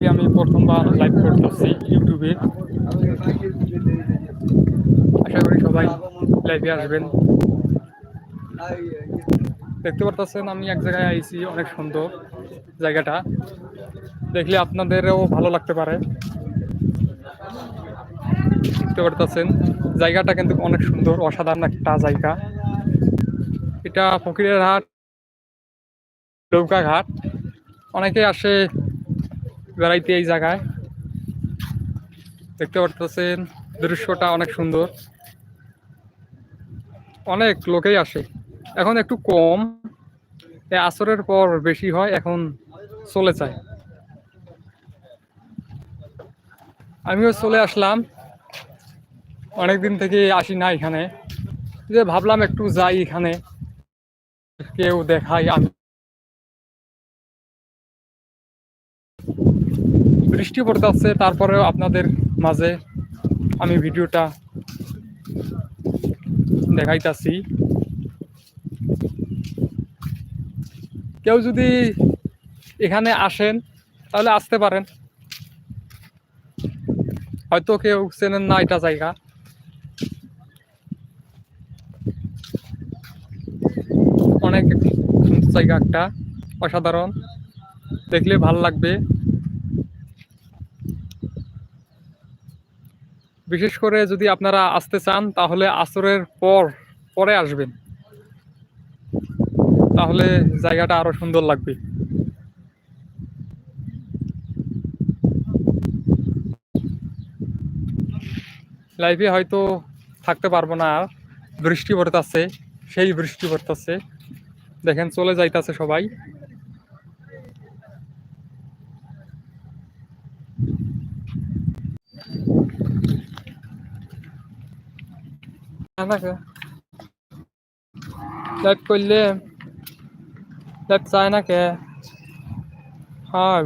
আমি প্রথমবার লাইভ করতেছি ইউটিউবে। আশা করি সবাই লাইভে আসবেন। দেখতে পারতেছেন আমি এক জায়গায় আইছি, অনেক সুন্দর জায়গাটা। দেখলে আপনাদেরও ভালো লাগতে পারে। দেখতে পারতেছেন, জায়গাটা কিন্তু অনেক সুন্দর, অসাধারণ একটা জায়গা। এটা ফকিরের হাট। নৌকা ঘাট। অনেকে আসে বেড়াইতে এই জায়গায়। দেখতে পারতেছেন, দৃশ্যটা অনেক সুন্দর। অনেক লোকেই আসে। এখন একটু কম। আসরের পর বেশি হয়, এখন চলে যায়। আমিও চলে আসলাম। অনেক দিন থেকে আসি না এখানে। যে ভাবলাম একটু যাই এখানে। কেউ দেখাই, আমি বৃষ্টি পড়তেছে, তারপরেও আপনাদের মাঝে আমি ভিডিওটা দেখাইতাছি। কেউ যদি এখানে আসেন, তাহলে আসতে পারেন। হয়তো কেউ চেনেন না এটা জায়গা। অনেক জায়গা একটা অসাধারণ। দেখলে ভালো লাগবে। বিশেষ করে যদি আপনারা আসতে চান, তাহলে আসরের পর, পরে আসবেন। তাহলে জায়গাটা আরও সুন্দর লাগবে। লাইভে হয়তো থাকতে পারব না আর। বৃষ্টি পড়তেছে, সেই বৃষ্টি পড়তেছে। দেখেন, চলে যাইতাছে সবাই। লাইভ করলে লাইভ চায় না কে হ্যাঁ